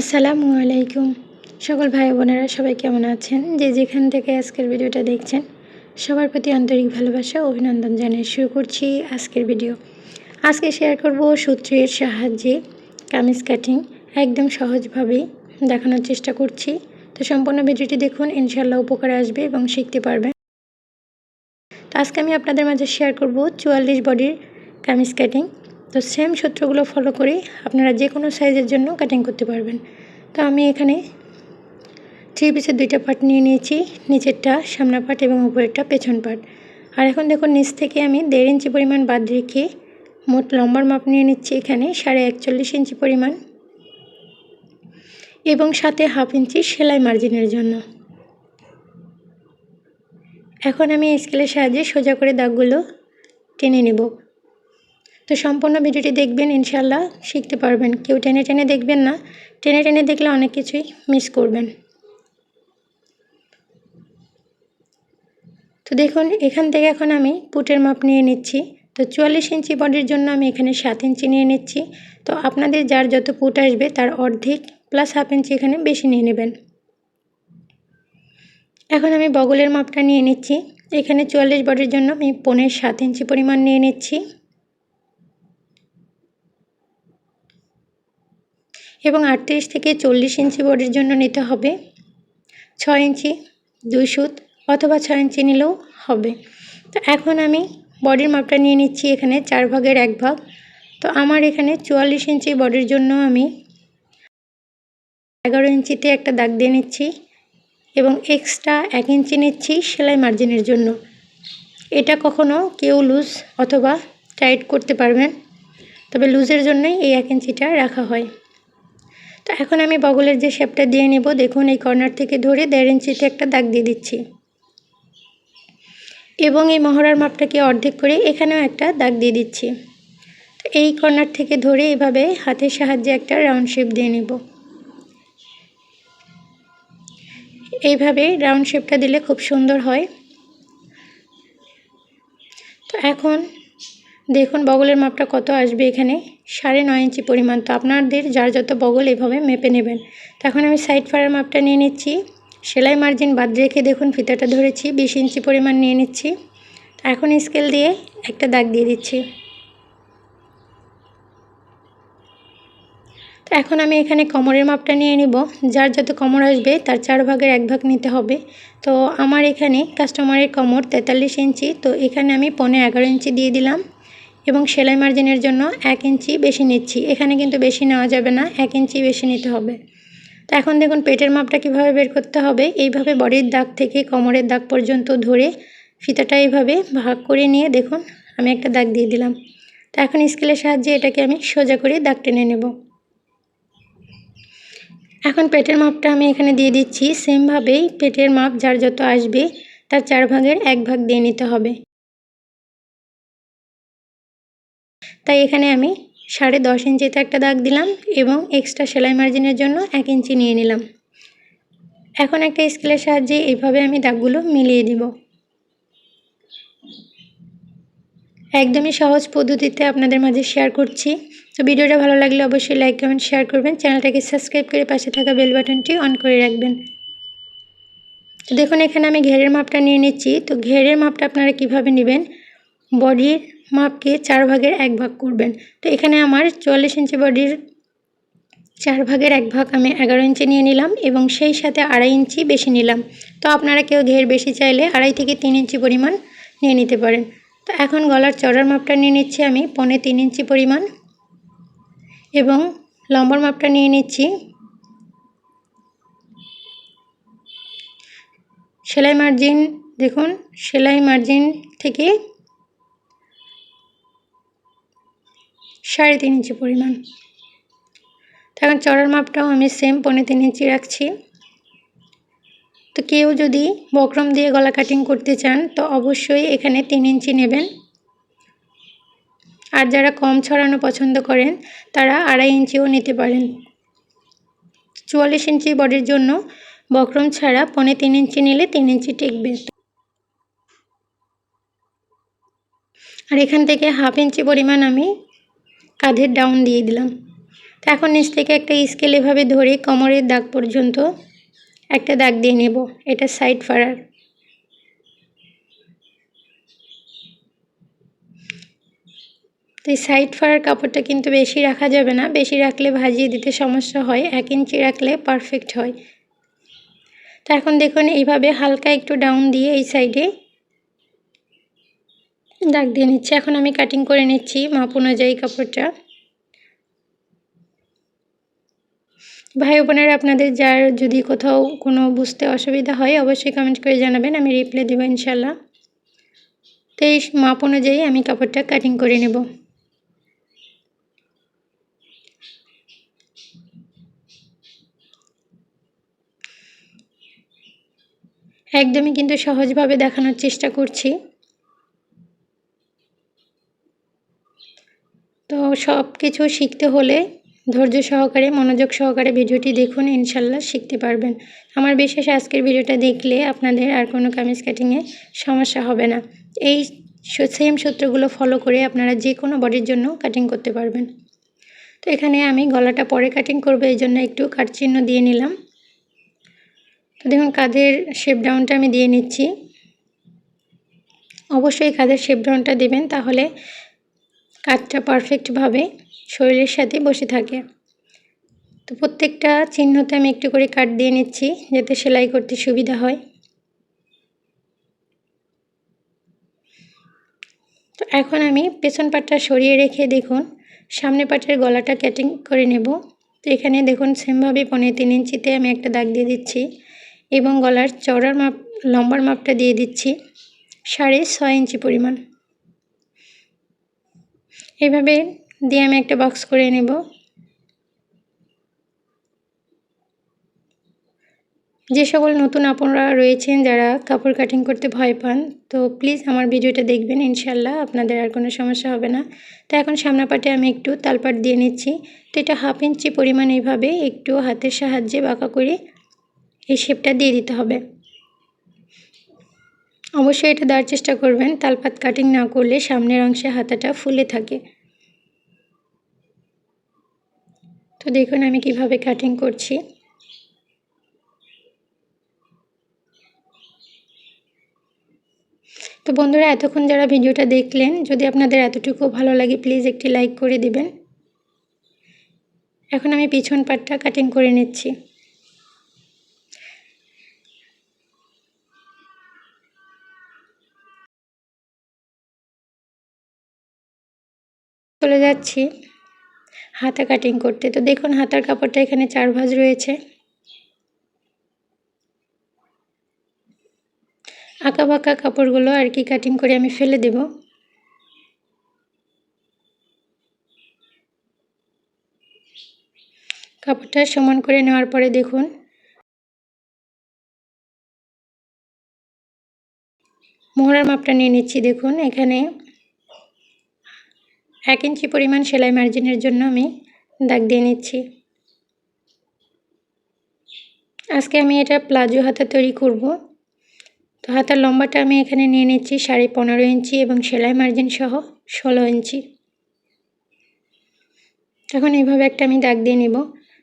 আসসালামু আলাইকুম। সকল ভাই বোনেরা সবাই কেমন আছেন? যে যেখান থেকে আজকের ভিডিওটা দেখছেন, সবার প্রতি আন্তরিক ভালোবাসা অভিনন্দন জানিয়ে শুরু করছি আজকের ভিডিও। আজকে শেয়ার করব সূত্রের সাহায্যে কামিজ কাটিং একদম সহজভাবেই দেখানোর চেষ্টা করছি। তো সম্পূর্ণ ভিডিওটি দেখুন ইনশাল্লাহ উপকারে আসবে এবং শিখতে পারবেন। তো আজকে আমি আপনাদের মাঝে শেয়ার করব চুয়াল্লিশ বডির কামিজ কাটিং তো সেম সূত্রগুলো ফলো করে। আপনারা যে কোনো সাইজের জন্য কাটিং করতে পারবেন। তো আমি এখানে থ্রি পিসের দুইটা পার্ট নিয়ে নিয়েছি। নিচেরটা সামনা পার্ট এবং উপরেরটা পেছন পার্ট আর এখন দেখুন, নিচ থেকে আমি দেড় ইঞ্চি পরিমাণ বাদ রেখে মোট লম্বার মাপ নিয়ে নিচ্ছি এখানে, সাড়ে একচল্লিশ ইঞ্চি পরিমাণ। এবং সাথে হাফ ইঞ্চি সেলাই মার্জিনের জন্য। এখন আমি স্কেলের সাহায্যে সোজা করে দাগগুলো টেনে নেব। তো সম্পূর্ণ ভিডিওটি দেখবেন ইনশাল্লাহ শিখতে পারবেন। কেউ টেনে টেনে দেখবেন না, টেনে টেনে দেখলে অনেক কিছুই মিস করবেন। তো দেখুন, এখান থেকে এখন আমি পুটের মাপ নিয়ে নিচ্ছি। তো চুয়াল্লিশ ইঞ্চি বডির জন্য আমি এখানে সাত ইঞ্চি নিয়ে নিচ্ছি। তো আপনাদের যার যত পুট আসবে, তার অর্ধেক প্লাস হাফ ইঞ্চি এখানে বেশি নিয়ে নেবেন। এখন আমি বগলের মাপটা নিয়ে নিচ্ছি। এখানে চুয়াল্লিশ বডির জন্য আমি পনেরো সাত ইঞ্চি পরিমাণ নিয়ে নিচ্ছি। এবং আটত্রিশ থেকে চল্লিশ ইঞ্চি বডির জন্য নিতে হবে। ছয় ইঞ্চি, দুই সুত অথবা ছয় ইঞ্চি নিলেও হবে। তো এখন আমি বডির মাপটা নিয়ে নিচ্ছি এখানে চার ভাগের এক ভাগ। তো আমার এখানে চুয়াল্লিশ ইঞ্চি বডির জন্য আমি এগারো ইঞ্চিতে একটা দাগ দিয়ে নিচ্ছি এবং এক্সট্রা এক ইঞ্চি নিচ্ছি সেলাই মার্জিনের জন্য। এটা কখনো কেউ লুজ অথবা টাইট করতে পারবেন, তবে লুজের জন্যই এই এক ইঞ্চিটা রাখা হয়। তো এখন আমি বগলের যে শেপটা দিয়ে নেব, দেখুন এই কর্নার থেকে ধরে দেড় ইঞ্চিতে একটা দাগ দিয়ে দিচ্ছি। এবং এই মহড়ার মাপটাকে অর্ধেক করে এখানেও একটা দাগ দিয়ে দিচ্ছি। তো এই কর্নার থেকে ধরে এভাবে হাতের সাহায্যে একটা রাউন্ড শেপ দিয়ে নেব। এইভাবে রাউন্ড শেপটা দিলে খুব সুন্দর হয়। তো এখন দেখুন, বগলের মাপটা কত আসবে এখানে? সাড়ে নয় ইঞ্চি পরিমাণ। তো আপনাদের যার যত বগল এভাবে মেপে নেবেন। তো এখন আমি সাইড ফাড়ার মাপটা নিয়ে নিচ্ছি। সেলাই মার্জিন বাদ রেখে দেখুন, ফিতাটা ধরেছি, বিশ ইঞ্চি পরিমাণ নিয়ে নিচ্ছি। এখন স্কেল দিয়ে একটা দাগ দিয়ে দিচ্ছি। তো এখন আমি এখানে কোমরের মাপটা নিয়ে নিব। যার যত কোমর আসবে, তার চার ভাগের এক ভাগ নিতে হবে। তো আমার এখানে কাস্টমারের কোমর তেতাল্লিশ ইঞ্চি। তো এখানে আমি পনে এগারো ইঞ্চি দিয়ে দিলাম। এবং সেলাই মার্জিনের জন্য এক ইঞ্চি বেশি নিচ্ছি। এখানে কিন্তু বেশি নেওয়া যাবে না, এক ইঞ্চি বেশি নিতে হবে। তো এখন দেখুন, পেটের মাপটা কীভাবে বের করতে হবে? এইভাবে বডির দাগ থেকে কোমরের দাগ পর্যন্ত ধরে ফিতাটা এইভাবে ভাগ করে নিয়ে দেখুন, আমি একটা দাগ দিয়ে দিলাম। তো এখন স্কেলের সাহায্যে এটাকে আমি সোজা করে দাগ টেনে নেব। এখন পেটের মাপটা আমি এখানে দিয়ে দিচ্ছি। সেমভাবেই পেটের মাপ যার যত আসবে, তার চার ভাগের এক ভাগ দিয়ে নিতে হবে। তাই এখানে আমি সাড়ে দশ ইঞ্চিতে একটা দাগ দিলাম এবং এক্সট্রা সেলাই মার্জিনের জন্য এক ইঞ্চি নিয়ে নিলাম। এখন একটা স্কেলের সাহায্যে এইভাবে আমি দাগগুলো মিলিয়ে দিব একদমই সহজ পদ্ধতিতে আপনাদের মাঝে শেয়ার করছি। তো ভিডিওটা ভালো লাগলে অবশ্যই লাইক কমেন্ট শেয়ার করবেন। চ্যানেলটাকে সাবস্ক্রাইব করে পাশে থাকা বেল বাটনটি অন করে রাখবেন। তো দেখুন, এখানে আমি ঘেরের মাপটা নিয়ে নিচ্ছি। তো ঘেরের মাপটা আপনারা কীভাবে নেবেন? বডির মাপকে চার ভাগের এক ভাগ করবেন। তো এখানে আমার চুয়াল্লিশ ইঞ্চি বডির চার ভাগের এক ভাগ আমি এগারো ইঞ্চি নিয়ে নিলাম এবং সেই সাথে আড়াই ইঞ্চি বেশি নিলাম। তো আপনারা কেউ ঘের বেশি চাইলে আড়াই থেকে তিন ইঞ্চি পরিমাণ নিয়ে নিতে পারেন। তো এখন গলার চড়ার মাপটা নিয়ে নিচ্ছি আমি, পনে তিন ইঞ্চি পরিমাণ এবং লম্বর মাপটা নিয়ে নিচ্ছি। সেলাই মার্জিন, দেখুন, সেলাই মার্জিন থেকে সাড়ে তিন ইঞ্চি পরিমাণ। তো এখন চড়ার মাপটাও আমি সেম পনে তিন ইঞ্চি রাখছি। তো কেউ যদি বক্রম দিয়ে গলা কাটিং করতে চান, তো অবশ্যই এখানে তিন ইঞ্চি নেবেন। আর যারা কম ছড়ানো পছন্দ করেন, তারা আড়াই ইঞ্চিও নিতে পারেন। চুয়াল্লিশ ইঞ্চি বডির জন্য বক্রম ছাড়া পনে তিন ইঞ্চি নিলে তিন ইঞ্চি টিকবে। আর এখান থেকে হাফ ইঞ্চি পরিমাণ আমি কাঁধের ডাউন দিয়ে দিলাম। তো এখন নিচ থেকে একটা স্কেল এভাবে ধরে কোমরের দাগ পর্যন্ত একটা দাগ দিয়ে নেব, এটা সাইড ফাড়ার তো এই সাইড ফাড়ার কাপড়টা কিন্তু বেশি রাখা যাবে না, বেশি রাখলে ভাজিয়ে দিতে সমস্যা হয়, এক ইঞ্চি রাখলে পারফেক্ট হয়। তো এখন দেখুন, এইভাবে হালকা একটু ডাউন দিয়ে এই সাইডে দাগ দিয়ে নিচ্ছি। এখন আমি কাটিং করে নিচ্ছি মাপ অনুযায়ী কাপড়টা। ভাই বোনেরা, আপনাদের যার যদি কোথাও কোনো বুঝতে অসুবিধা হয়, অবশ্যই কমেন্ট করে জানাবেন, আমি রিপ্লাই দেবো ইনশাল্লাহ তো এই মাপ অনুযায়ী আমি কাপড়টা কাটিং করে নেব। একদমই কিন্তু সহজভাবে দেখানোর চেষ্টা করছি। তো সব কিছু শিখতে হলে ধৈর্য সহকারে, মনোযোগ সহকারে ভিডিওটি দেখুন, ইনশাল্লাহ শিখতে পারবেন। আমার বিশেষ আজকের ভিডিওটা দেখলে আপনাদের আর কোনো কামিজ কাটিংয়ে সমস্যা হবে না। এই সেম সূত্রগুলো ফলো করে আপনারা যে কোনো বডির জন্য কাটিং করতে পারবেন। তো এখানে আমি গলাটা পরে কাটিং করব, এই জন্য একটু কাট চিহ্ন দিয়ে নিলাম। তো দেখুন, কাঁধের শেপ ডাউনটা আমি দিয়ে নিচ্ছি। অবশ্যই কাঁধের শেপ ডাউনটা দেবেন, তাহলে কাঠটা পারফেক্টভাবে শরীরের সাথে বসে থাকে। তো প্রত্যেকটা চিহ্নতে আমি একটু করে কাট দিয়ে নিচ্ছি যাতে সেলাই করতে সুবিধা হয়। তো এখন আমি পেছন পাটটা সরিয়ে রেখে দেখুন, সামনে পাটের গলাটা ক্যাটিং করে নেব। তো এখানে দেখুন সেমভাবে পনেরো তিন ইঞ্চিতে আমি একটা দাগ দিয়ে দিচ্ছি এবং গলার চওড়ার মাপ, লম্বার মাপটা দিয়ে দিচ্ছি, সাড়ে ছয় ইঞ্চি পরিমাণ। এভাবে দিয়ে আমি একটা বক্স করে নেব। যে সকল নতুন আপনারা রয়েছেন যারা কাপড় কাটিং করতে ভয় পান, তো প্লিজ আমার ভিডিওটা দেখবেন, ইনশাল্লাহ আপনাদের আর কোনো সমস্যা হবে না। তো এখন সামনা পাটে আমি একটু তালপাট দিয়ে নিচ্ছি। তো এটা হাফ ইঞ্চি পরিমাণ এইভাবে একটু হাতের সাহায্যে বাঁকা করে এই শেপটা দিয়ে দিতে হবে। অবশ্যই এটা দেওয়ার চেষ্টা করবেন। তালপাত কাটিং না করলে সামনের অংশে হাতাটা ফুলে থাকে। তো দেখুন আমি কীভাবে কাটিং করছি। তো বন্ধুরা, এতক্ষণ যারা ভিডিওটা দেখলেন, যদি আপনাদের এতটুকু ভালো লাগে প্লিজ একটি লাইক করে দিবেন। এখন আমি পিছন পাটটা কাটিং করে নিচ্ছি। চলে যাচ্ছি। হাতা কাটিং করতে। তো দেখুন, হাতার কাপড়টা এখানে চার ভাঁজ রয়েছে। আঁকা বাঁকা কাপড়গুলো আর কি কাটিং করে আমি ফেলে দেব। কাপড়টা সমান করে নেওয়ার পরে দেখুন। মোহরার মাপটা নিয়ে নিচ্ছি। দেখুন, এখানে এক ইঞ্চি পরিমাণ সেলাই মার্জিনের জন্য আমি দাগ দিয়ে নিচ্ছি। আজকে আমি এটা প্লাজো হাতা তৈরি করব। তো হাতার লম্বাটা আমি এখানে নিয়ে নিচ্ছি সাড়ে পনেরো ইঞ্চি এবং সেলাই মার্জিন সহ ষোলো ইঞ্চি। তখন এইভাবে একটা আমি দাগ দিয়ে নেব।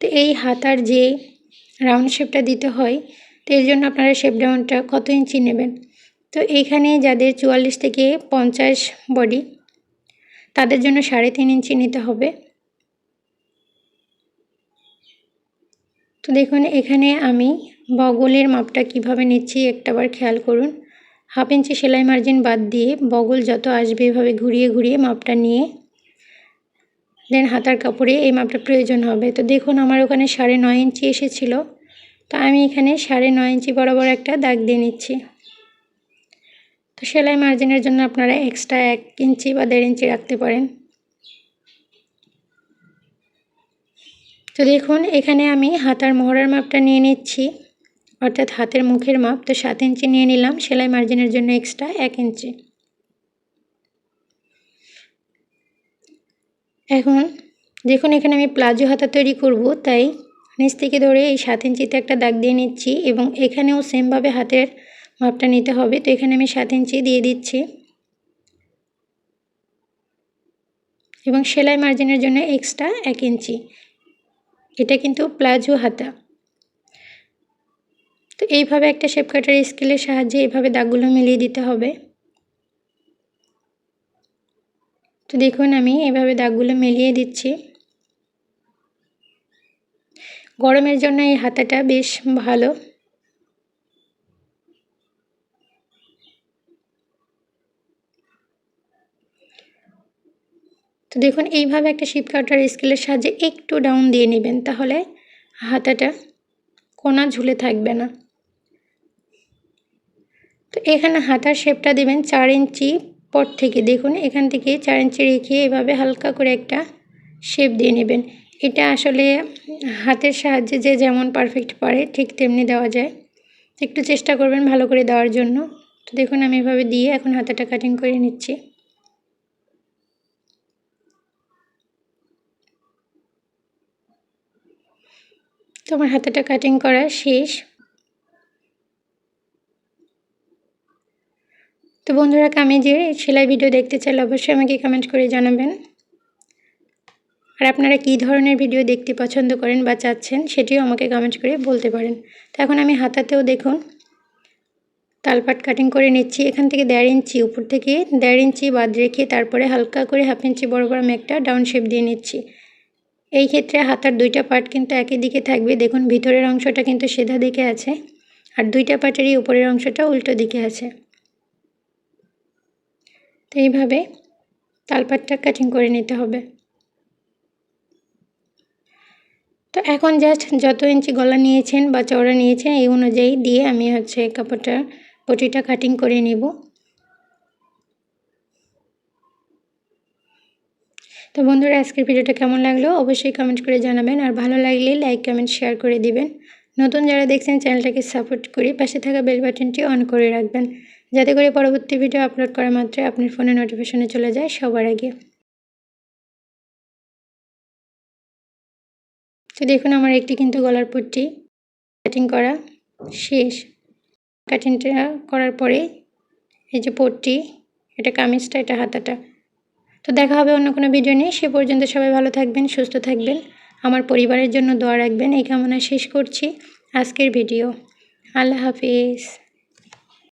তো এই হাতার যে রাউন্ড শেপটা দিতে হয়, তো এর জন্য আপনারা শেপ ডাউনটা কত ইঞ্চি নেবেন? তো এইখানে যাদের চুয়াল্লিশ থেকে পঞ্চাশ বডি তাদের জন্য সাড়ে তিন ইঞ্চি নিতে হবে। তো দেখুন, এখানে আমি বগলের মাপটা কীভাবে নিচ্ছি একটাবার খেয়াল করুন। হাফ ইঞ্চি সেলাই মার্জিন বাদ দিয়ে বগল যত আসবে এভাবে ঘুরিয়ে ঘুরিয়ে মাপটা নিয়ে, দেন হাতার কাপড়ে এই মাপটা প্রয়োজন হবে। তো দেখুন, আমার ওখানে সাড়ে নয় ইঞ্চি এসেছিল। তো আমি এখানে সাড়ে নয় ইঞ্চি বরাবর একটা দাগ দিয়ে নিচ্ছি। তো সেলাই মার্জিনের জন্য আপনারা এক্সট্রা এক ইঞ্চি বা দেড় ইঞ্চি রাখতে পারেন। তো দেখুন, এখানে আমি হাতার মোহরার মাপটা নিয়ে নিচ্ছি। অর্থাৎ হাতের মুখের মাপ, তো সাত ইঞ্চি নিয়ে নিলাম, সেলাই মার্জিনের জন্য এক্সট্রা এক ইঞ্চি। এখন দেখুন, এখানে আমি প্লাজো হাতা তৈরি করব, তাই নিচ থেকে ধরে এই সাত ইঞ্চিতে একটা দাগ দিয়ে নিচ্ছি এবং এখানেও সেমভাবে হাতের মাপটা নিতে হবে। তো এখানে আমি সাত ইঞ্চি দিয়ে দিচ্ছি। এবং সেলাই মার্জিনের জন্য এক্সট্রা এক ইঞ্চি। এটা কিন্তু প্লাজো হাতা। তো এইভাবে একটা শেপ কাটার স্কেলের সাহায্যে এইভাবে দাগগুলো মিলিয়ে দিতে হবে। তো দেখুন, আমি এভাবে দাগগুলো মিলিয়ে দিচ্ছি। গরমের জন্য এই হাতাটা বেশ ভালো। তো দেখুন, এইভাবে একটা শিপ কাটার স্কেলের সাহায্যে একটু ডাউন দিয়ে নেবেন, তাহলে হাতাটা কোনা ঝুলে থাকবে না। তো এখানে হাতার শেপটা দেবেন চার ইঞ্চি পর থেকে। দেখুন, এখান থেকে চার ইঞ্চি রেখে এভাবে হালকা করে একটা শেপ দিয়ে নেবেন। এটা আসলে হাতের সাহায্যে যে যেমন পারফেক্ট পারে, ঠিক তেমনি দেওয়া যায়। একটু চেষ্টা করবেন ভালো করে দেওয়ার জন্য। তো দেখুন, আমি এভাবে দিয়ে এখন হাতাটা কাটিং করে নিচ্ছি। তো আমার হাতাটা কাটিং করা শেষ। তো বন্ধুরা যে সেলাই ভিডিও দেখতে চাইলে অবশ্যই আমাকে কমেন্ট করে জানাবেন। আর আপনারা কী ধরনের ভিডিও দেখতে পছন্দ করেন বা চাচ্ছেন, সেটিও আমাকে কমেন্ট করে বলতে পারেন। তো এখন আমি হাতাতেও দেখুন তালপাট কাটিং করে নিচ্ছি। এখান থেকে দেড় ইঞ্চি, উপর থেকে দেড় ইঞ্চি বাদ রেখে তারপরে হালকা করে হাফ ইঞ্চি বরাবর আমি একটা ডাউন শেপ দিয়ে নিচ্ছি। এই ক্ষেত্রে হাতার দুইটা পার্ট কিন্তু একই দিকে থাকবে। দেখুন, ভিতরের অংশটা কিন্তু সেধা দিকে আছে আর দুইটা পার্টেরই উপরের অংশটা উল্টো দিকে আছে। তো এইভাবে তালপাটটা কাটিং করে নিতে হবে। তো এখন জাস্ট যত ইঞ্চি গলা নিয়েছেন বা চওড়া নিয়েছেন, এই অনুযায়ী দিয়ে আমি হচ্ছে কাপড়টা, পটিটা কাটিং করে নেব। তো বন্ধুরা, আজকের ভিডিওটা কেমন লাগল অবশ্যই কমেন্ট করে জানাবেন। আর ভালো লাগলে লাইক কমেন্ট শেয়ার করে দিবেন। নতুন যারা দেখছেন, চ্যানেলটাকে সাপোর্ট করে পাশে থাকা বেল বাটনটি অন করে রাখবেন। যাতে করে পরবর্তী ভিডিও আপলোড করা মাত্রই আপনার ফোনে নোটিফিকেশনে চলে যায় সবার আগে। তো দেখুন, আমার একটি কিন্তু গলার পট্টি কাটিং করা শেষ। কাটিংটা করার পরে এই যে পট্টি, এটা কামিজটা, এটা হাতাটা। তো দেখা হবে অন্য কোনো ভিডিও নিয়ে। সে পর্যন্ত সবাই ভালো থাকবেন, সুস্থ থাকবেন। আমার পরিবারের জন্য দোয়া রাখবেন। এই কামনা শেষ করছি। আজকের ভিডিও আল্লাহ হাফিজ।